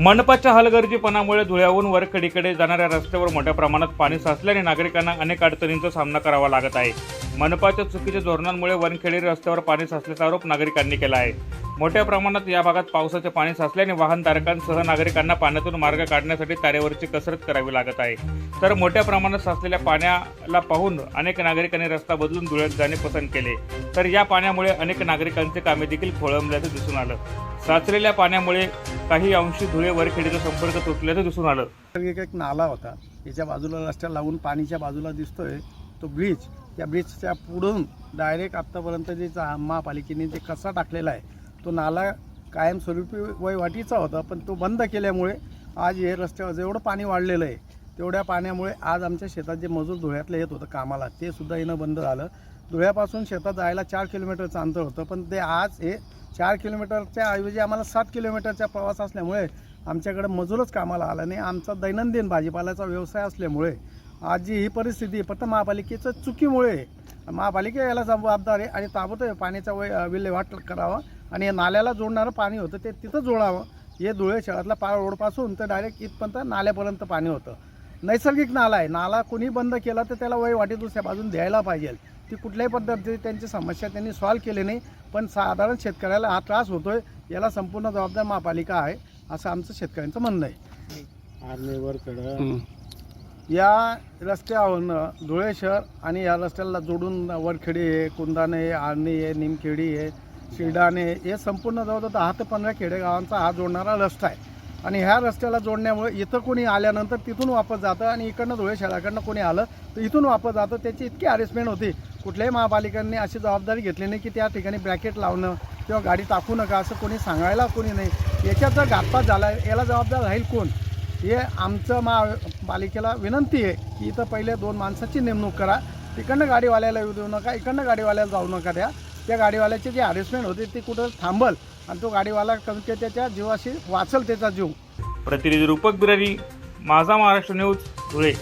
मनपाच्या हलगर्जीपणामुळे धुळ्याहून वरकडीकडे जाणाऱ्या रस्त्यावर मोठ्या प्रमाणात पाणी साचल्याने नागरिकांना अनेक अडचणींचा सामना करावा लागत आहे. मनपाच्या चुकीच्या धोरणांमुळे वनखेडी रस्त्यावर पाणी साचल्याचा आरोप नागरिकांनी केला आहे. मोठ्या प्रमाणात या भागात पावसाचे पाणी साचल्याने वाहनधारकांसह नागरिकांना पाण्यातून मार्ग काढण्यासाठी तारेवरची कसरत करावी लागत आहे. तर मोठ्या प्रमाणात साचलेल्या पाण्याला पाहून अनेक नागरिकांनी रस्ता बदलून धुळ्यात जाणे पसंत केले. तर या पाण्यामुळे अनेक नागरिकांचे कामे देखील खोळंबल्याचं दिसून आलं. साचलेल्या पाण्यामुळे काही अंशी धुळे वरखेडीचा संपर्क तुटल्याचं दिसून आलं. नैसर्गिक एक नाला होता. याच्या बाजूला रस्त्या लावून पाणीच्या बाजूला दिसतोय तो ब्रिज. त्या ब्रिजच्या पुढून डायरेक्ट आत्तापर्यंत जे महापालिकेने जे कसा टाकलेला आहे तो नाला कायमस्वरूपी वयवाटीचा होता पण तो बंद केल्यामुळे आज हे रस्त्यावर जेवढं पाणी वाढलेलं आहे तेवढ्या पाण्यामुळे आज आमच्या शेतात जे मजूर धुळ्यातले येत होतं कामाला ते सुद्धा येणं बंद झालं. धुळ्यापासून शेतात जायला चार किलोमीटरचं अंतर होतं पण ते आज हे चार किलोमीटरच्या ऐवजी आम्हाला सात किलोमीटरचा प्रवास असल्यामुळे आमच्याकडे मजूरच कामाला आला नाही. आमचा दैनंदिन भाजीपाल्याचा व्यवसाय असल्यामुळे आज जी ही परिस्थिती फक्त महापालिकेचं चुकीमुळे महापालिका याला जबाबदार आहे आणि ताबडतोब पाण्याचा वय विल्हेवाट करावा. आणि या नाल्याला जोडणारं पाणी होतं ते तिथं जोडावं. हे धुळे शहरातला पार रोडपासून तर डायरेक्ट इथपर्यंत नाल्यापर्यंत पाणी होतं. नैसर्गिक नाला आहे. नाला कोणी बंद केला तर त्याला वय वाटी दुसऱ्या बाजून द्यायला पाहिजे. ती कुठल्याही पद्धतीने त्यांची समस्या त्यांनी सॉल्व्ह केली नाही. पण साधारण शेतकऱ्याला हा त्रास होतोय याला संपूर्ण जबाबदार महापालिका आहे असं आमचं शेतकऱ्यांचं म्हणणं आहे. या रस्त्यावरनं धुळे शहर आणि या रस्त्याला जोडून वरखेडी आहे कुंदाणे आहे आर्णी आहे निमखेडी आहे शिरडाणे हे संपूर्ण जवळजवळ दहा ते पंधरा खेडेगावांचा हा जोडणारा रस्ता आहे. आणि ह्या रस्त्याला जोडण्यामुळे इथं कोणी आल्यानंतर तिथून वापस जातं आणि इकडनं धुळे शहराकडनं कोणी आलं तर इथून वापस जातं. त्याची इतकी हॅरेसमेंट होती. कुठल्याही महापालिकांनी अशी जबाबदारी घेतली नाही की त्या ठिकाणी ब्रॅकेट लावणं किंवा गाडी टाकू नका असं कोणी सांगायला कोणी नाही. याच्यात जर घातपात झाला आहे याला जबाबदार राहील कोण? हे आमचं महापालिकेला विनंती आहे की इथं पहिले दोन माणसाची नेमणूक करा. तिकडनं गाडीवाल्याला येऊ देऊ नका इकडनं गाडीवाल्याला जाऊ नका द्या. त्या गाडीवाल्याची जी हॅरेसमेंट होते ती कुठं थांबल आणि तो गाडीवाला कमी ते त्याच्या जीवाशी वाचल त्याचा जीव. प्रतिनिधी रूपक बिरारी माझा महाराष्ट्र न्यूज धुळे.